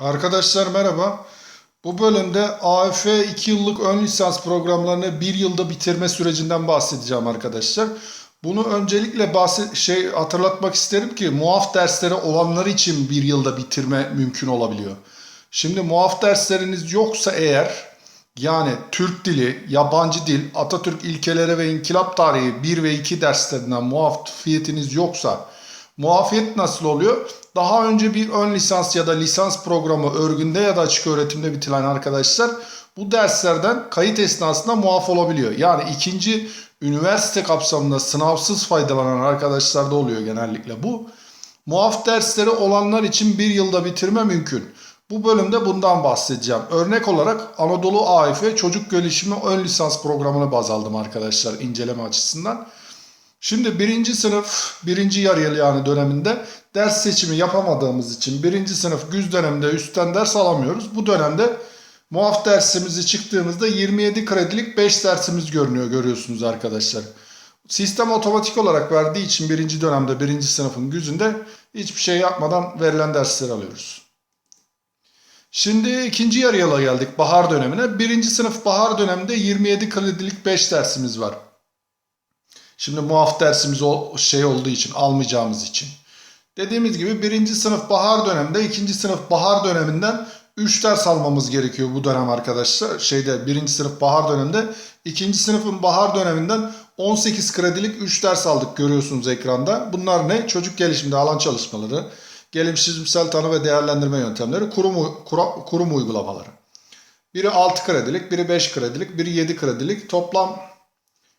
Arkadaşlar merhaba. Bu bölümde AF 2 yıllık ön lisans programlarını 1 yılda bitirme sürecinden bahsedeceğim arkadaşlar. Bunu öncelikle bahset şey hatırlatmak isterim ki muaf dersleri olanlar için 1 yılda bitirme mümkün olabiliyor. Şimdi muaf dersleriniz yoksa eğer yani Türk dili, yabancı dil, Atatürk ilkeleri ve inkılap tarihi 1 ve 2 derslerinden muafiyetiniz yoksa Muafiyet nasıl oluyor? Daha önce bir ön lisans ya da lisans programı örgünde ya da açık öğretimde bitiren arkadaşlar bu derslerden kayıt esnasında muaf olabiliyor. Yani ikinci üniversite kapsamında sınavsız faydalanan arkadaşlarda oluyor genellikle bu. Muaf dersleri olanlar için bir yılda bitirme mümkün. Bu bölümde bundan bahsedeceğim. Örnek olarak Anadolu AIF Çocuk Gelişimi Ön Lisans programını baz aldım arkadaşlar inceleme açısından. Şimdi birinci sınıf, birinci yarı yıl yani döneminde ders seçimi yapamadığımız için birinci sınıf güz döneminde üstten ders alamıyoruz. Bu dönemde muaf dersimizi çıktığımızda 27 kredilik 5 dersimiz görünüyor görüyorsunuz arkadaşlar. Sistem otomatik olarak verdiği için birinci dönemde birinci sınıfın güzünde hiçbir şey yapmadan verilen dersleri alıyoruz. Şimdi ikinci yarı yıla geldik bahar dönemine. Birinci sınıf bahar döneminde 27 kredilik 5 dersimiz var. Şimdi muaf dersimiz o şey olduğu için almayacağımız için. Dediğimiz gibi birinci sınıf bahar döneminde ikinci sınıf bahar döneminden 3 ders almamız gerekiyor bu dönem arkadaşlar. Şeyde birinci sınıf bahar döneminde ikinci sınıfın bahar döneminden 18 kredilik 3 ders aldık görüyorsunuz ekranda. Bunlar ne? Çocuk gelişimde alan çalışmaları, gelişimsel tanı ve değerlendirme yöntemleri, kurum, kurum, uygulamaları. Biri 6 kredilik, biri 5 kredilik, biri 7 kredilik. Toplam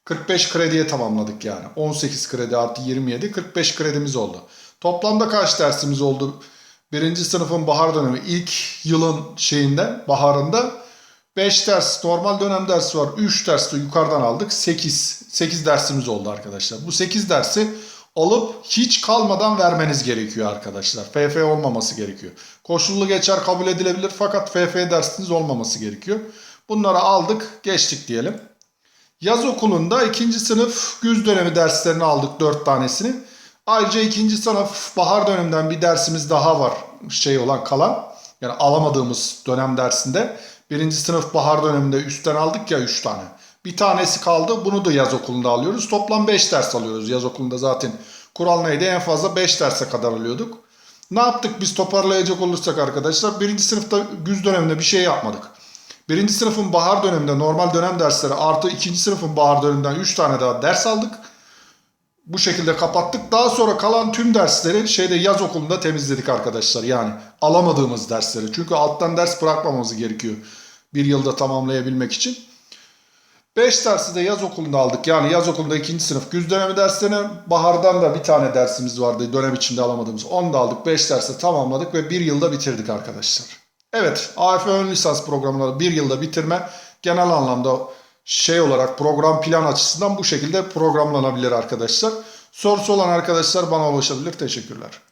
45 krediye tamamladık yani. 18 kredi artı 27 45 kredimiz oldu. Toplamda kaç dersimiz oldu? Birinci sınıfın bahar dönemi ilk yılın şeyinde baharında 5 ders normal dönem dersi var. 3 ders de yukarıdan aldık. 8 8 dersimiz oldu arkadaşlar. Bu 8 dersi alıp hiç kalmadan vermeniz gerekiyor arkadaşlar. FF olmaması gerekiyor. Koşullu geçer kabul edilebilir fakat FF dersiniz olmaması gerekiyor. Bunları aldık geçtik diyelim. Yaz okulunda ikinci sınıf güz dönemi derslerini aldık dört tanesini. Ayrıca ikinci sınıf bahar döneminden bir dersimiz daha var şey olan kalan. Yani alamadığımız dönem dersinde. Birinci sınıf bahar döneminde üstten aldık ya üç tane. Bir tanesi kaldı bunu da yaz okulunda alıyoruz. Toplam beş ders alıyoruz yaz okulunda zaten. Kural neydi en fazla beş derse kadar alıyorduk. Ne yaptık biz toparlayacak olursak arkadaşlar? Birinci sınıfta güz döneminde bir şey yapmadık. Birinci sınıfın bahar döneminde normal dönem dersleri artı ikinci sınıfın bahar döneminden 3 tane daha ders aldık. Bu şekilde kapattık. Daha sonra kalan tüm dersleri şeyde yaz okulunda temizledik arkadaşlar. Yani alamadığımız dersleri. Çünkü alttan ders bırakmamamız gerekiyor. Bir yılda tamamlayabilmek için. 5 dersi de yaz okulunda aldık. Yani yaz okulunda ikinci sınıf güz dönemi derslerini bahardan da bir tane dersimiz vardı dönem içinde alamadığımız. Onu da aldık. 5 dersi tamamladık ve bir yılda bitirdik arkadaşlar. Evet, AF ön lisans programları bir yılda bitirme genel anlamda şey olarak program plan açısından bu şekilde programlanabilir arkadaşlar. Sorusu olan arkadaşlar bana ulaşabilir. Teşekkürler.